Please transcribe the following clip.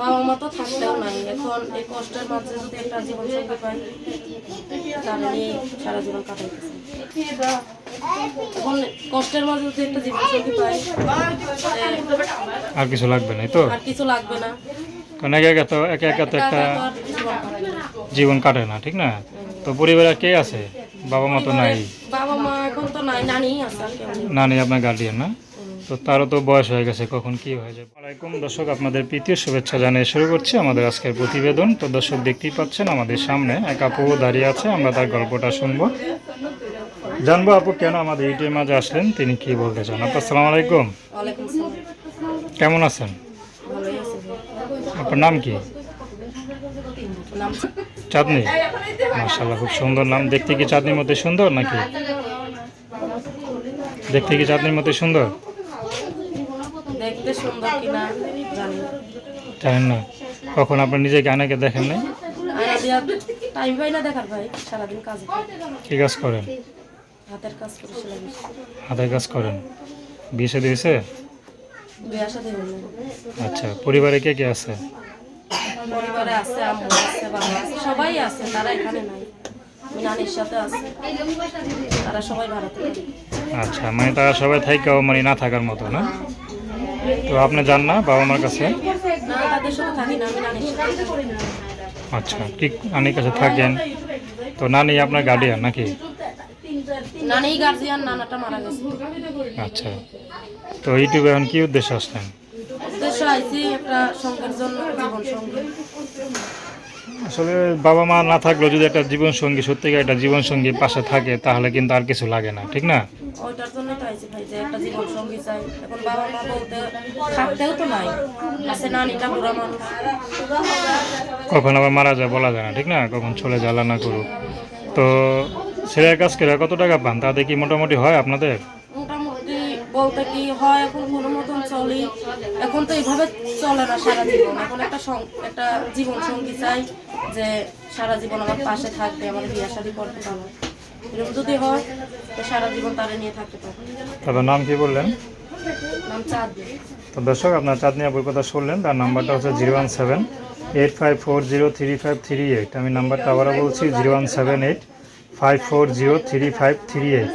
বাবা মা তো থাকলেও নাই। এখন এই কষ্টের মাঝে যদি একটা জীবন সঙ্গী পাই তাহলে সারা জীবন কাটাইতেছে। এখন কষ্টের মাঝে যদি একটা জীবন সঙ্গী পাই আর কিছু লাগবে না তো? আর কিছু লাগবে না। কারণ একা একা তো একা একা তো একটা জীবন কাটে না। ঠিক না? তো পরিবারে কে আছে? বাবা মা তো নাই। বাবা মা এখন তো নাই নানি আছে। নানি আপনার গার্ডিয়ান না? তো তারও তো বয়স হয়ে গেছে কখন কি হয়ে যাবে? আলাইকুম দর্শক আপনাদের প্রীতীয় শুভেচ্ছা জানিয়ে শুরু করছি আমাদের আজকের প্রতিবেদন। তো দর্শক দেখতেই পাচ্ছেন আমাদের সামনে এক আপু দাঁড়িয়ে আছে আমরা তার গল্পটা শুনব। জানব আপু কেন আমাদের ইউটিউবের মাঝে আসলেন তিনি কি বলতে চান? আপু আসসালামু আলাইকুম। কেমন আছেন। আপনার নাম কি? চাঁদনি। মার্শাল্লাহ খুব সুন্দর নাম। দেখতে কি চাঁদনির মধ্যে সুন্দর নাকি? দেখতে কি চাঁদনির মধ্যে সুন্দর? দেখতে সুন্দর কিনা জানি জানেন না? কখন আপনি নিজেকে আনাকে দেখেন নাই? টাইম পাই না দেখার ভাই সারাদিন কাজে। কি কাজ করেন? হাতের কাজ করে সেলাই হাতের কাজ করেন। বিয়ে শাদী হয়েছে? আচ্ছা পরিবারে কে কে আছে? পরিবারে আছে আম্মু আছে বাবা আছে সবাই আছে তারা এখানে নাই। নানির সাথে আছে। তারা সবাই ভারতে। আচ্ছা মানে তারা সবাই থাইকাও মানে না থাকার মতো না? তো আপনি যান না বাবা মার কাছে। আচ্ছা কি নানির কাছে থাকেন? তো নানি আপনার গার্ডিয়ান নাকি? আচ্ছা তো ইউটিউবে এখন কি উদ্দেশ্যে আসলেন? উদ্দেশ্য আইছি একটা সঙ্গের জন্য জীবন সঙ্গী। আসলে বাবা মা না থাকলেও যদি একটা জীবন সঙ্গী সত্যিকার একটা জীবন সঙ্গী পাশে থাকে তাহলে কিন্তু আর কিছু লাগে না ঠিক না? ওইটার জন্য তো আইছি ভাই যে একটা জীবন সঙ্গী চাই। এখন বাবা মা বলতে থাকতেও তো নাই আছে নানিটা বুড়া মানুষ। কখন আবার মারা যায় বলা যায় না ঠিক না? কখন চলে জ্বালা না করুক। তো ছেলের কাজ করে কত টাকা পান? তাতে কি মোটামুটি হয় আপনাদের? বলতে কি হয় এখন কোনো মতন চলি। এখন তো এইভাবে চলে না সারা জীবন। এখন একটা একটা জীবন সঙ্গী চাই যে সারা জীবন আমার পাশে থাকবে আমার বিয়ে শাদি করতে পারবে। এরকম যদি হয় তো সারা জীবন তারা নিয়ে থাকতে পারবে। তাদের নাম কি বললেন? তো দর্শক আপনার চাঁদনি আপুর কথা শুনলেন তার নাম্বারটা হচ্ছে zero one seven eight five four zero three five three eight. আমি নাম্বারটা আবারও বলছি zero one seven eight five four zero three five three eight.